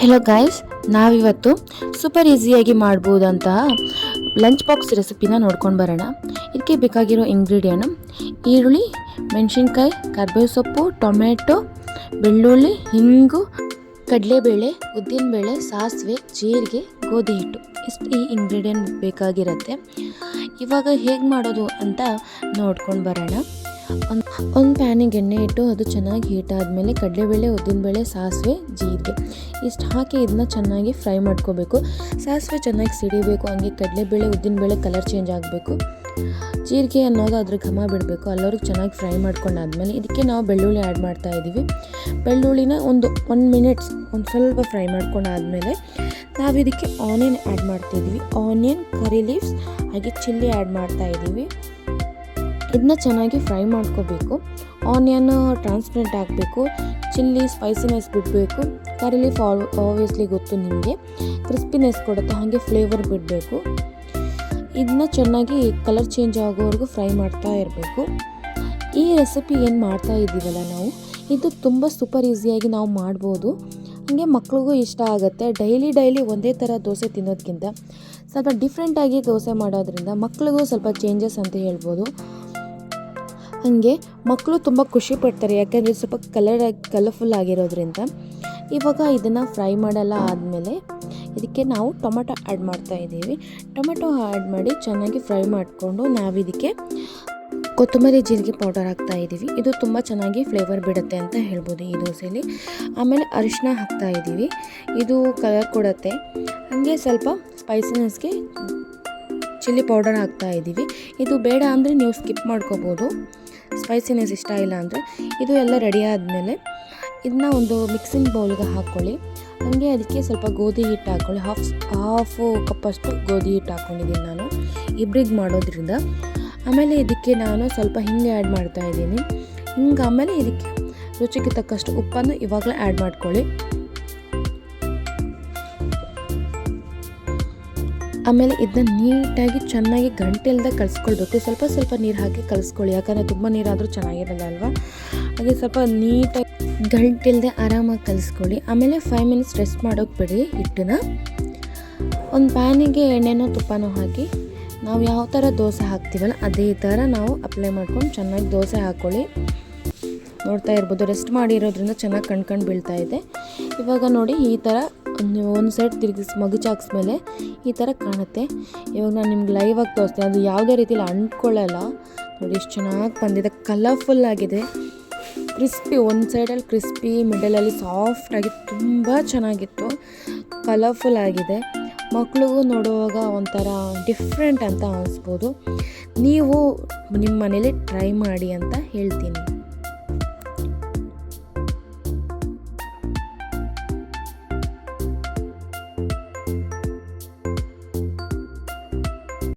Hello guys ನಾವಿವತ್ತು super ಈಸಿಯಾಗಿ ಮಾಡ್ಬೋದಂತಹ lunch box ರೆಸಿಪಿನ ನೋಡ್ಕೊಂಡು ಬರೋಣ. ಇದಕ್ಕೆ ಬೇಕಾಗಿರೋ ಇಂಗ್ರೀಡಿಯಂಟ್ ಈರುಳ್ಳಿ, ಮೆಣಸಿನ್ಕಾಯಿ, ಕರ್ಬೇವು ಸೊಪ್ಪು ಟೊಮೆಟೊ ಬೆಳ್ಳುಳ್ಳಿ, ಹಿಂಗು ಕಡಲೆಬೇಳೆ, ಉದ್ದಿನಬೇಳೆ, ಸಾಸಿವೆ, ಜೀರಿಗೆ, ಗೋಧಿ ಹಿಟ್ಟು. ಇಷ್ಟು ಈ ಇಂಗ್ರೀಡಿಯೆಂಟ್ ಬೇಕಾಗಿರುತ್ತೆ. ಇವಾಗ ಹೇಗೆ ಮಾಡೋದು ಅಂತ ನೋಡ್ಕೊಂಡು ಬರೋಣ. ಒಂದು ಒಂದು ಪ್ಯಾನಿಗೆ ಎಣ್ಣೆ ಇಟ್ಟು ಅದು ಚೆನ್ನಾಗಿ ಹೀಟ್ ಆದಮೇಲೆ ಕಡಲೆಬೇಳೆ, ಉದ್ದಿನಬೇಳೆ, ಸಾಸಿವೆ, ಜೀರಿಗೆ. ಇಷ್ಟು ಹಾಕಿ ಇದನ್ನ ಚೆನ್ನಾಗಿ ಫ್ರೈ ಮಾಡ್ಕೋಬೇಕು. ಸಾಸಿವೆ ಚೆನ್ನಾಗಿ ಸಿಡಿಬೇಕು, ಹಂಗೆ ಕಡಲೆಬೇಳೆ, ಉದ್ದಿನಬೇಳೆ ಕಲರ್ ಚೇಂಜ್ ಆಗಬೇಕು. ಜೀರಿಗೆ ಅನ್ನೋದು ಅದ್ರ ಘಮ ಬಿಡಬೇಕು. ಅಲ್ಲವ್ರಿಗೆ ಚೆನ್ನಾಗಿ ಫ್ರೈ ಮಾಡ್ಕೊಂಡಾದ್ಮೇಲೆ ಇದಕ್ಕೆ ನಾವು ಬೆಳ್ಳುಳ್ಳಿ ಆ್ಯಡ್ ಮಾಡ್ತಾ ಇದ್ದೀವಿ ಬೆಳ್ಳುಳ್ಳಿನ ಒಂದು ಒನ್ ಮಿನಿಟ್ಸ್ ಒಂದು ಸ್ವಲ್ಪ ಫ್ರೈ ಮಾಡ್ಕೊಂಡಾದ್ಮೇಲೆ ನಾವು ಇದಕ್ಕೆ ಆನಿಯನ್ ಆ್ಯಡ್ ಮಾಡ್ತಿದ್ದೀವಿ ಆನಿಯನ್, ಕರಿ ಲೀವ್ಸ್, ಹಾಗೆ ಚಿಲ್ಲಿ ಆ್ಯಡ್ ಮಾಡ್ತಾ ಇದ್ದೀವಿ ಇದನ್ನ ಚೆನ್ನಾಗಿ ಫ್ರೈ ಮಾಡ್ಕೋಬೇಕು. ಆನಿಯನ್ ಟ್ರಾನ್ಸ್ಪರೆಂಟ್ ಆಗಬೇಕು. ಚಿಲ್ಲಿ, ಸ್ಪೈಸಿನೆಸ್ ಬಿಡಬೇಕು. ಕರಿ ಲೀಫ್ ಆಬ್ವಿಯಸ್ಲಿ ಗೊತ್ತು ನಿಮಗೆ. ಕ್ರಿಸ್ಪಿನೆಸ್ ಕೊಡುತ್ತೆ, ಹಾಗೆ ಫ್ಲೇವರ್ ಬಿಡಬೇಕು. ಇದನ್ನ ಚೆನ್ನಾಗಿ ಕಲರ್ ಚೇಂಜ್ ಆಗೋವರೆಗೂ ಫ್ರೈ ಮಾಡ್ತಾ ಇರಬೇಕು. ಈ ರೆಸಿಪಿ ಏನು ಮಾಡ್ತಾ ಇದ್ದೀವಲ್ಲ ನಾವು? ಇದು ತುಂಬ ಸೂಪರ್ ಈಸಿಯಾಗಿ ನಾವು ಮಾಡ್ಬೋದು. ಹಾಗೆ ಮಕ್ಳಿಗೂ ಇಷ್ಟ ಆಗುತ್ತೆ. ಡೈಲಿ ಡೈಲಿ ಒಂದೇ ಥರ ದೋಸೆ ತಿನ್ನೋದಕ್ಕಿಂತ ಸ್ವಲ್ಪ ಡಿಫ್ರೆಂಟಾಗಿ ದೋಸೆ ಮಾಡೋದ್ರಿಂದ ಮಕ್ಳಿಗೂ ಸ್ವಲ್ಪ ಚೇಂಜಸ್ ಅಂತ ಹೇಳ್ಬೋದು. ಹಾಗೆ ಮಕ್ಕಳು ತುಂಬ ಖುಷಿ ಪಡ್ತಾರೆ. ಯಾಕೆಂದರೆ ಸ್ವಲ್ಪ ಕಲರ್ ಕಲರ್ಫುಲ್ ಆಗಿರೋದ್ರಿಂದ. ಇವಾಗ ಇದನ್ನು ಫ್ರೈ ಮಾಡಲ್ಲ ಆದಮೇಲೆ ಇದಕ್ಕೆ ನಾವು ಟೊಮೆಟೊ ಆ್ಯಡ್ ಮಾಡ್ತಾ ಇದ್ದೀವಿ. ಟೊಮೆಟೊ ಆ್ಯಡ್ ಮಾಡಿ ಚೆನ್ನಾಗಿ ಫ್ರೈ ಮಾಡಿಕೊಂಡು ನಾವು ಇದಕ್ಕೆ ಕೊತ್ತಂಬರಿ ಜೀರಿಗೆ ಪೌಡರ್ ಹಾಕ್ತಾ ಇದ್ದೀವಿ. ಇದು ತುಂಬ ಚೆನ್ನಾಗಿ ಫ್ಲೇವರ್ ಬಿಡುತ್ತೆ ಅಂತ ಹೇಳ್ಬೋದು ಈ ದೋಸೆಯಲ್ಲಿ ಆಮೇಲೆ ಅರಿಶಿನ ಹಾಕ್ತಾ ಇದ್ದೀವಿ. ಇದು ಕಲರ್ ಕೊಡುತ್ತೆ. ಹಾಗೆ ಸ್ವಲ್ಪ ಸ್ಪೈಸಿನೆಸ್ಗೆ ಚಿಲ್ಲಿ ಪೌಡರ್ ಹಾಕ್ತಾ ಇದ್ದೀವಿ. ಇದು ಬೇಡ ಅಂದರೆ ನೀವು ಸ್ಕಿಪ್ ಮಾಡ್ಕೋಬೋದು. ಸ್ಪೈಸಿನೆಸ್ ಇಷ್ಟ ಇಲ್ಲ ಅಂದರೆ. ಇದು ಎಲ್ಲ ರೆಡಿ ಆದಮೇಲೆ ಇದನ್ನ ಒಂದು ಮಿಕ್ಸಿಂಗ್ ಬೌಲ್ಗೆ ಹಾಕ್ಕೊಳ್ಳಿ ಹಾಗೆ ಅದಕ್ಕೆ ಸ್ವಲ್ಪ ಗೋಧಿ ಹಿಟ್ಟು ಹಾಕ್ಕೊಳ್ಳಿ ಹಾಫ್ ಹಾಫ್ ಕಪ್ಪಷ್ಟು ಗೋಧಿ ಹಿಟ್ಟು ಹಾಕ್ಕೊಂಡಿದ್ದೀನಿ ನಾನು. ಇಬ್ರಿಗೆ ಮಾಡೋದ್ರಿಂದ. ಆಮೇಲೆ ಇದಕ್ಕೆ ನಾನು ಸ್ವಲ್ಪ ಹಿಂಗೆ ಆ್ಯಡ್ ಮಾಡ್ತಾ ಇದ್ದೀನಿ. ಹಿಂಗೆ ಆಮೇಲೆ ಇದಕ್ಕೆ ರುಚಿಗೆ ತಕ್ಕಷ್ಟು ಉಪ್ಪನ್ನು ಇವಾಗಲೇ ಆ್ಯಡ್ ಮಾಡ್ಕೊಳ್ಳಿ. ಆಮೇಲೆ ಇದನ್ನ ನೀಟಾಗಿ ಚೆನ್ನಾಗಿ ಗಂಟೆಲ್ದ ಕಲಿಸ್ಕೊಳ್ಬೇಕು. ಸ್ವಲ್ಪ ಸ್ವಲ್ಪ ನೀರು ಹಾಕಿ ಕಲಿಸ್ಕೊಳ್ಳಿ. ಯಾಕಂದರೆ ತುಂಬ ನೀರಾದರೂ ಚೆನ್ನಾಗಿರಲ್ಲ ಅಲ್ವಾ? ಹಾಗೆ ಸ್ವಲ್ಪ ನೀಟಾಗಿ ಗಂಟೆಲ್ದೆ ಆರಾಮಾಗಿ ಕಲಿಸ್ಕೊಳ್ಳಿ. ಆಮೇಲೆ ಫೈವ್ ಮಿನಿಟ್ಸ್ ರೆಸ್ಟ್ ಮಾಡೋಕೆ ಬಿಡಿ ಹಿಟ್ಟನ್ನ. ಒಂದು ಪ್ಯಾನಿಗೆ ಎಣ್ಣೆನೋ ತುಪ್ಪನೋ ಹಾಕಿ ನಾವು ಯಾವ ಥರ ದೋಸೆ ಹಾಕ್ತೀವಲ್ಲ ಅದೇ ಥರ ನಾವು ಅಪ್ಲೈ ಮಾಡ್ಕೊಂಡು ಚೆನ್ನಾಗಿ ದೋಸೆ ಹಾಕ್ಕೊಳ್ಳಿ ನೋಡ್ತಾ ಇರ್ಬೋದು ರೆಸ್ಟ್ ಮಾಡಿರೋದ್ರಿಂದ ಚೆನ್ನಾಗಿ ಕಣ್ಕಂಡು ಬೀಳ್ತಾ ಇದೆ. ಇವಾಗ ನೋಡಿ ಈ ಥರ ಒಂದು ಸೈಡ್ ತಿರುಗಿಸಿ ಮಗುಚಾಕ್ಸ್ಮೇಲೆ ಈ ಥರ ಕಾಣುತ್ತೆ. ಇವಾಗ ನಾನು ನಿಮ್ಗೆ ಲೈವಾಗಿ ತೋರಿಸ್ತೀನಿ. ಅದು ಯಾವುದೇ ರೀತಿಯಲ್ಲಿ ಅಂಟ್ಕೊಳ್ಳಲ್ಲ. ನೋಡಿ ಎಷ್ಟು ಚೆನ್ನಾಗಿ ಬಂದಿದೆ. ಕಲರ್ಫುಲ್ ಆಗಿದೆ. ಕ್ರಿಸ್ಪಿ, ಒಂದು ಸೈಡಲ್ಲಿ ಕ್ರಿಸ್ಪಿ ಮಿಡಲಲ್ಲಿ ಸಾಫ್ಟಾಗಿ ತುಂಬ ಚೆನ್ನಾಗಿತ್ತು. ಕಲರ್ಫುಲ್ ಆಗಿದೆ. ಮಕ್ಕಳಿಗೂ ನೋಡುವಾಗ ಒಂಥರ ಡಿಫ್ರೆಂಟ್ ಅಂತ ಅನಿಸ್ಬೋದು. ನೀವು ನಿಮ್ಮ ಮನೇಲಿ ಟ್ರೈ ಮಾಡಿ ಅಂತ ಹೇಳ್ತೀನಿ.